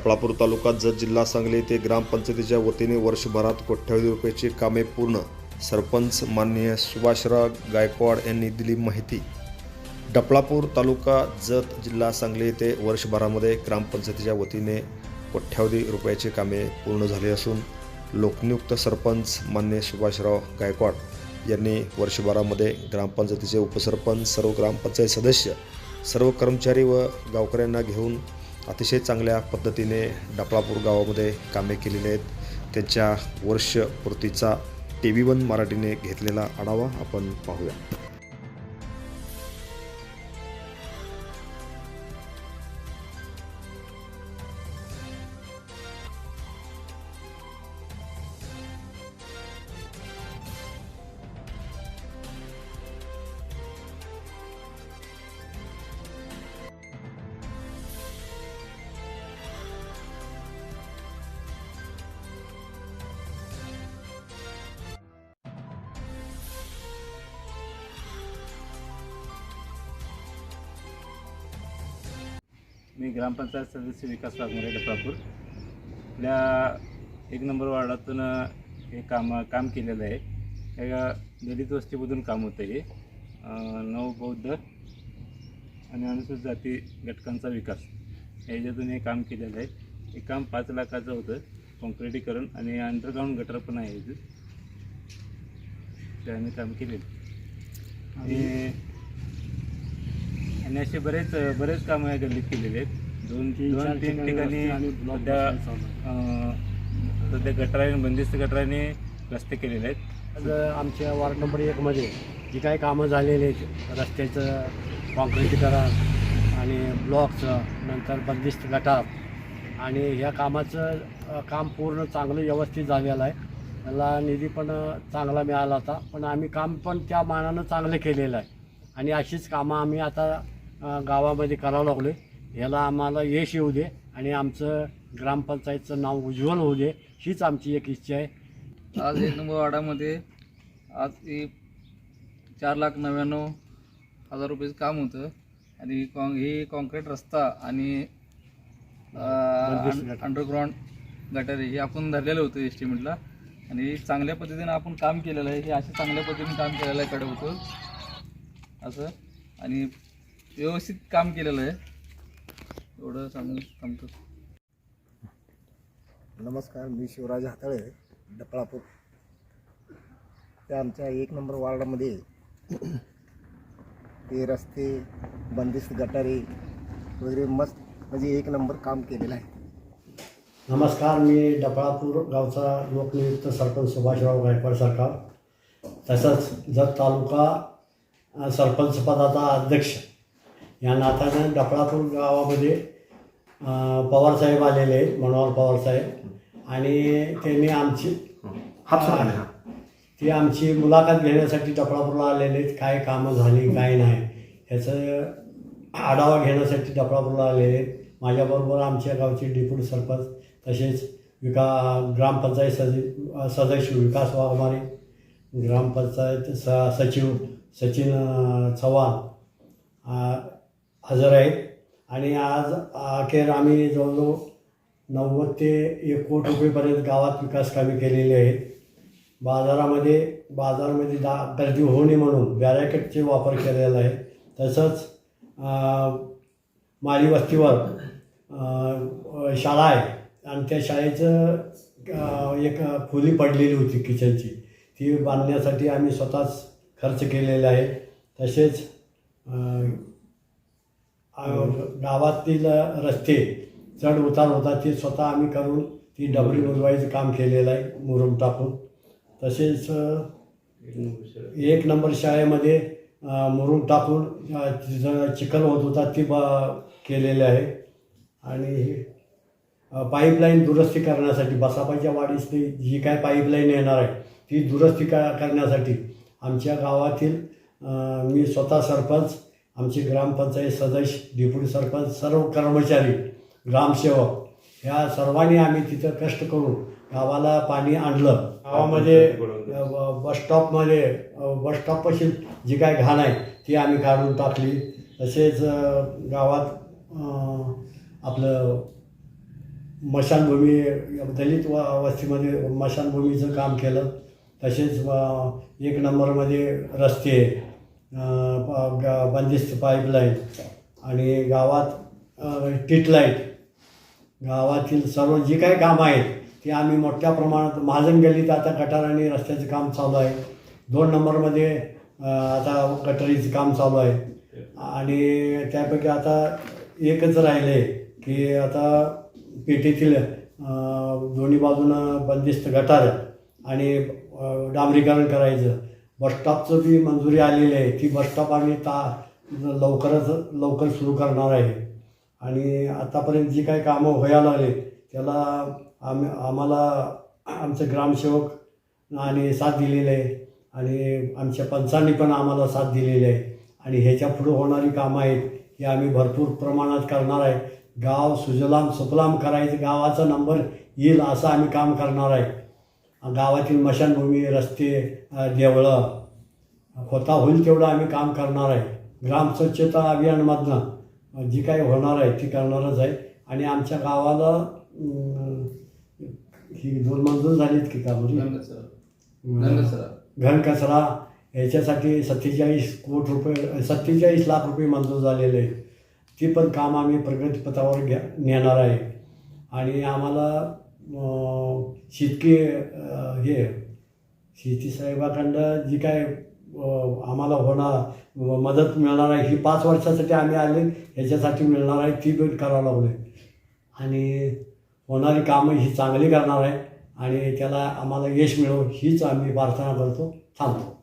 Daphalapur taluka Jat जिल्हा सांगली येथे ग्रामपंचायतीच्या वतीने वर्षभरात कोट्यावधी रुपयाची कामे पूर्ण. सरपंच माननीय सुभाषराव गायकवाड यांनी दिली माहिती. डपळापूर तालुका जत जिल्हा सांगली येथे वर्षभरामध्ये ग्रामपंचायतीच्या वतीने कोट्यावधी रुपयाची कामे पूर्ण झाली असून लोकनियुक्त सरपंच मान्य सुभाषराव गायकवाड यांनी वर्षभरामध्ये ग्रामपंचायतीचे उपसरपंच सर्व ग्रामपंचायत सदस्य सर्व कर्मचारी व गावकऱ्यांना घेऊन अतिशय चांगल्या पद्धतीने डपळापूर गावामध्ये कामे केलेली आहेत. त्यांच्या वर्षपूर्तीचा टी व्ही वन मराठीने घेतलेला आढावा आपण पाहूया. मी ग्रामपंचायत सदस्य विकास वाघमारे डफळापूर आपल्या एक नंबर वार्डातून हे काम काम केलेलं आहे. हे दलित वस्तीमधून काम होतं हे. अं, नवबौद्ध आणि अनुसूचित जाती घटकांचा विकास. ह्याच्यातून हे काम केलेलं आहे. हे काम पाच लाखाचं होतं. कॉन्क्रिटीकरण आणि अंडरग्राऊंड गटर पण आहे इथं. ते आम्ही काम केलेलं आणि आणि असे बरेच बरेच कामं या गल्लीत केलेले आहेत. दोन दोन तीन ठिकाणी सध्या सध्या गटराने बंदिस्त गटराने रस्ते केलेले आहेत. आज आमच्या वार्ड नंबर एकमध्ये जी काही कामं झालेली आहेत रस्त्याचं कॉन्क्रिटीकरण आणि ब्लॉकचं नंतर बंदिस्त गटार आणि ह्या कामाचं काम पूर्ण चांगलं व्यवस्थित झालेलं आहे. त्याला निधी पण चांगला मिळाला होता पण आम्ही काम पण त्या मानानं चांगलं केलेलं आहे. आणि अशीच कामं आम्ही आता गावामध्ये करावं लागलो ह्याला आम्हाला यश येऊ दे आणि आमचं ग्रामपंचायतचं नाव उज्ज्वल होऊ दे हीच आमची एक इच्छा आहे. आज एक नंबर वार्डामध्ये आज हे चार लाख नव्याण्णव हजार रुपयाचं काम होतं आणि कॉं हे कॉन्क्रीट रस्ता आणि. अंडरग्राऊंड गटार. हे आपण धरलेलं होतं एस्टिमेटला आणि चांगल्या पद्धतीनं आपण काम केलेलं आहे. हे अशा चांगल्या पद्धतीने काम केलेलं आहे कडे होतं असं. आणि व्यवस्थित काम केलेलं आहे. एवढं सांगून थांबतो. नमस्कार मी शिवराज हाताळे डपळापूर. त्या आमच्या एक नंबर वार्डामध्ये ते रस्ते बंदिस्त गटारे वगैरे मस्त म्हणजे एक नंबर काम केलेलं आहे. नमस्कार मी डफळापूर गावचा लोकनियुक्त सरपंच सुभाषराव गायकवाड सरकार. तसंच जत तालुका सरपंच पदाचा अध्यक्ष. या नात्यानं डफळापूर गावामध्ये पवारसाहेब आलेले आहेत मनोहर पवारसाहेब आणि त्यांनी आमची ती आमची मुलाखत घेण्यासाठी डफळापूरला आलेले आहेत. काय कामं झाली काय नाही ह्याचं आढावा घेण्यासाठी डफळापूरला आलेले आहेत. माझ्याबरोबर आमच्या गावचे डेप्युटी सरपंच तसेच विका ग्रामपंचायत सदि सदस्य विकास वाघमारे ग्रामपंचायत स सचिव सचिन चव्हाण हजर आहेत. आणि आज अखेर आम्ही जवळजवळ नव्वद ते एक कोट रुपयेपर्यंत गावात विकास कामे केलेली आहेत. बाजारामध्ये बाजारामध्ये दा गर्दी होऊ नये म्हणून बॅरॅकेटचे वापर केलेला आहे. तसंच माली वस्तीवर शाळा आहे. आणि त्या शाळेचं एक खोली पडलेली होती किचनची. ती बांधण्यासाठी आम्ही स्वतःच खर्च केलेला आहे. तसेच गावातील रस्ते चढ उतार होता ते स्वतः आम्ही करून ती डबरी बुजवायचं काम केलेलं आहे मुरुम टाकून. तसेच एक नंबर शाळेमध्ये मुरुम टाकून चिखल होत होता ती ब केलेले आहे. आणि पाईपलाईन दुरुस्ती करण्यासाठी बसापाच्या वाडीसनी जी काय पाईपलाईन येणार आहे ती दुरुस्ती का करण्यासाठी आमच्या गावातील मी स्वतः सरपंच आमचे ग्रामपंचायत सदस्य डेप्युटी सरपंच सर्व कर्मचारी ग्रामसेवक ह्या सर्वांनी आम्ही तिथं कष्ट करून गावाला पाणी आणलं. गावामध्ये बसस्टॉपमध्ये अ, बसस्टॉपपाशी जी काय घाण आहे ती आम्ही काढून टाकली. तसेच गावात आपलं मशानभूमी दलित व वस्तीमध्ये मशानभूमीचं काम केलं. तसेच एक नंबरमध्ये रस्ते बंदिस्त पाईपलाईन आणि गावात टिटलाईट गावातील सर्व जी काही कामं आहेत ती आम्ही मोठ्या प्रमाणात महाजन गल्लीत आता गटार आणि रस्त्याचं काम चालू आहे. दोन नंबरमध्ये आता गटारीचं काम चालू आहे. आणि त्यापैकी आता एकच राहिले की आता पेटीतील दोन्ही बाजूनं बंदिस्त गटार आणि डांबरीकरण करायचं. बसस्टॉपचं बी मंजुरी आलेली आहे. ती बसस्टॉप आम्ही ता लवकरच लवकर सुरू करणार आहे. आणि आतापर्यंत जी काही कामं व्हायला लागले त्याला आम आम्हाला आमचे ग्रामसेवक आणि साथ दिलेली आहे. आणि आमच्या पंचांनी पण आम्हाला साथ दिलेली आहे. आणि ह्याच्या पुढं होणारी कामं आहेत ही आम्ही भरपूर प्रमाणात करणार आहे. गाव सुजलाम सुफलाम करायचं गावाचा नंबर येईल असं आम्ही काम करणार आहे. गावातील मशानभूमी रस्ते देवळं होता होईल तेवढं आम्ही काम करणार आहे. ग्राम स्वच्छता अभियानमधनं जी काही होणार आहे ती करणारच आहे. आणि आमच्या गावाला ही दोन मंजूर झालीत की का घन कचरा याच्यासाठी सत्तेचाळीस कोटी रुपये सत्तेचाळीस लाख रुपये मंजूर झालेले आहेत. ती पण काम आम्ही प्रगतीपथावर घ्या नेणार आहे. आणि आम्हाला शेतकी हे शेती साहेबाकडं जी काय आम्हाला होणार मदत मिळणार आहे ही पाच वर्षासाठी आम्ही आले ह्याच्यासाठी मिळणार आहे ती पण करावं लागले आणि होणारी कामं ही चांगली करणार आहे आणि त्याला आम्हाला यश मिळो हीच आम्ही प्रार्थना करतो थांबतो.